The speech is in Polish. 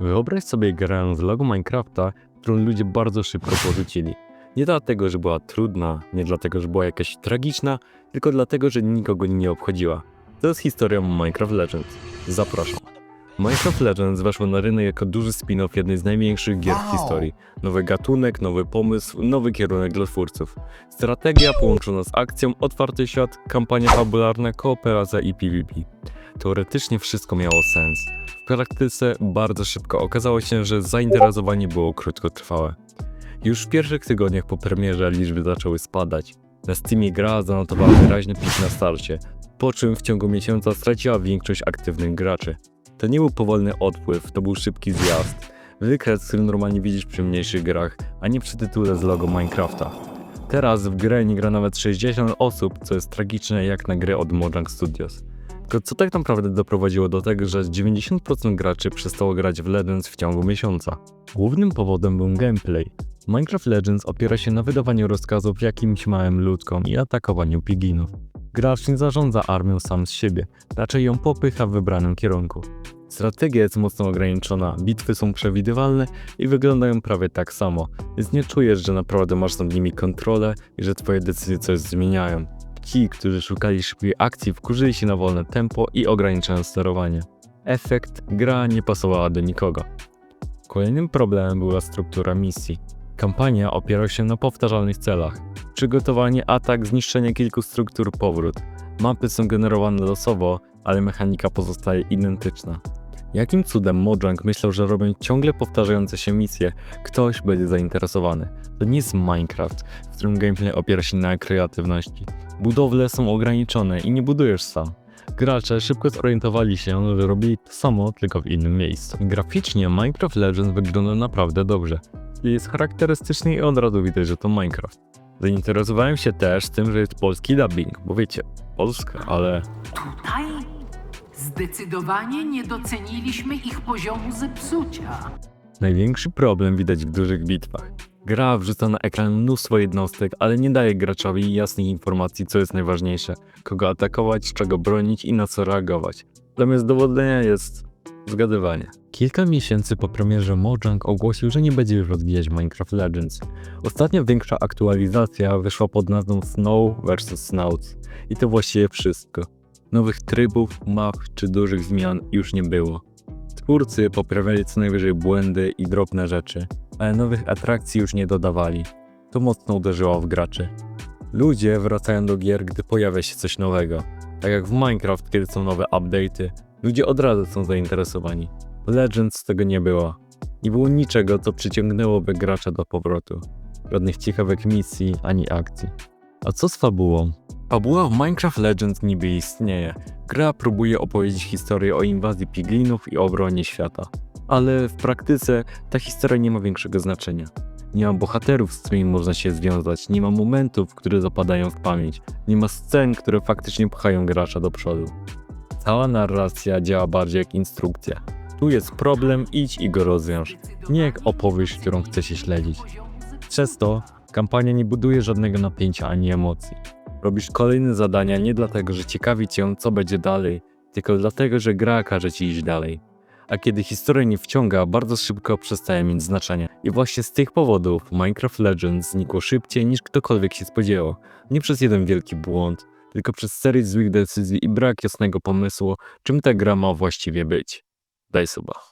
Wyobraź sobie grę z logo Minecrafta, którą ludzie bardzo szybko porzucili. Nie dlatego, że była trudna, nie dlatego, że była jakaś tragiczna, tylko dlatego, że nikogo nie obchodziła. To jest historia Minecraft Legends. Zapraszam. Minecraft Legends weszło na rynek jako duży spin-off jednej z największych gier w historii. Nowy gatunek, nowy pomysł, nowy kierunek dla twórców. Strategia połączona z akcją, otwarty świat, kampania fabularna, kooperacja i PvP. Teoretycznie wszystko miało sens. W praktyce bardzo szybko okazało się, że zainteresowanie było krótkotrwałe. Już w pierwszych tygodniach po premierze liczby zaczęły spadać. Na Steamie gra zanotowała wyraźny pik na starcie, po czym w ciągu miesiąca straciła większość aktywnych graczy. To nie był powolny odpływ, to był szybki zjazd. Wykres, który normalnie widzisz przy mniejszych grach, a nie przy tytule z logo Minecrafta. Teraz w grę nie gra nawet 60 osób, co jest tragiczne jak na grę od Mojang Studios. Tylko co tak naprawdę doprowadziło do tego, że 90% graczy przestało grać w Legends w ciągu miesiąca? Głównym powodem był gameplay. Minecraft Legends opiera się na wydawaniu rozkazów jakimś małym ludkom i atakowaniu piginów. Gracz nie zarządza armią sam z siebie, raczej ją popycha w wybranym kierunku. Strategia jest mocno ograniczona, bitwy są przewidywalne i wyglądają prawie tak samo, więc nie czujesz, że naprawdę masz nad nimi kontrolę i że twoje decyzje coś zmieniają. Ci, którzy szukali szybkiej akcji, wkurzyli się na wolne tempo i ograniczają sterowanie. Efekt gra nie pasowała do nikogo. Kolejnym problemem była struktura misji. Kampania opiera się na powtarzalnych celach. Przygotowanie, atak, zniszczenie kilku struktur, powrót. Mapy są generowane losowo, ale mechanika pozostaje identyczna. Jakim cudem Mojang myślał, że robią ciągle powtarzające się misje, ktoś będzie zainteresowany. To nie jest Minecraft, w którym gameplay opiera się na kreatywności. Budowle są ograniczone i nie budujesz sam. Gracze szybko zorientowali się, że robili to samo, tylko w innym miejscu. Graficznie Minecraft Legends wygląda naprawdę dobrze. Jest charakterystyczny i od razu widać, że to Minecraft. Zainteresowałem się też tym, że jest polski dubbing, bo wiecie, Polska, ale Tutaj zdecydowanie nie doceniliśmy ich poziomu zepsucia. Największy problem widać w dużych bitwach. Gra wrzuca na ekran mnóstwo jednostek, ale nie daje graczowi jasnych informacji, co jest najważniejsze, kogo atakować, czego bronić i na co reagować. Zamiast dowodzenia jest zgadywanie. Kilka miesięcy po premierze Mojang ogłosił, że nie będzie już rozwijać Minecraft Legends. Ostatnia większa aktualizacja wyszła pod nazwą Snow vs Snouts i to właściwie wszystko. Nowych trybów, map czy dużych zmian już nie było. Twórcy poprawiali co najwyżej błędy i drobne rzeczy, ale nowych atrakcji już nie dodawali. To mocno uderzyło w graczy. Ludzie wracają do gier, gdy pojawia się coś nowego. Tak jak w Minecraft, kiedy są nowe update'y, ludzie od razu są zainteresowani. Legends tego nie było. Nie było niczego, co przyciągnęłoby gracza do powrotu. Żadnych ciekawych misji ani akcji. A co z fabułą? Fabuła w Minecraft Legends niby istnieje. Gra próbuje opowiedzieć historię o inwazji piglinów i obronie świata. Ale w praktyce ta historia nie ma większego znaczenia. Nie ma bohaterów, z którymi można się związać, nie ma momentów, które zapadają w pamięć, nie ma scen, które faktycznie pchają gracza do przodu. Cała narracja działa bardziej jak instrukcja. Tu jest problem, idź i go rozwiąż. Nie jak opowieść, którą chce się śledzić. Przez to kampania nie buduje żadnego napięcia ani emocji. Robisz kolejne zadania nie dlatego, że ciekawi cię, co będzie dalej, tylko dlatego, że gra każe ci iść dalej. A kiedy historia nie wciąga, bardzo szybko przestaje mieć znaczenie. I właśnie z tych powodów Minecraft Legends znikło szybciej niż ktokolwiek się spodziewał. Nie przez jeden wielki błąd, tylko przez serię złych decyzji i brak jasnego pomysłu, czym ta gra ma właściwie być. Daj suba.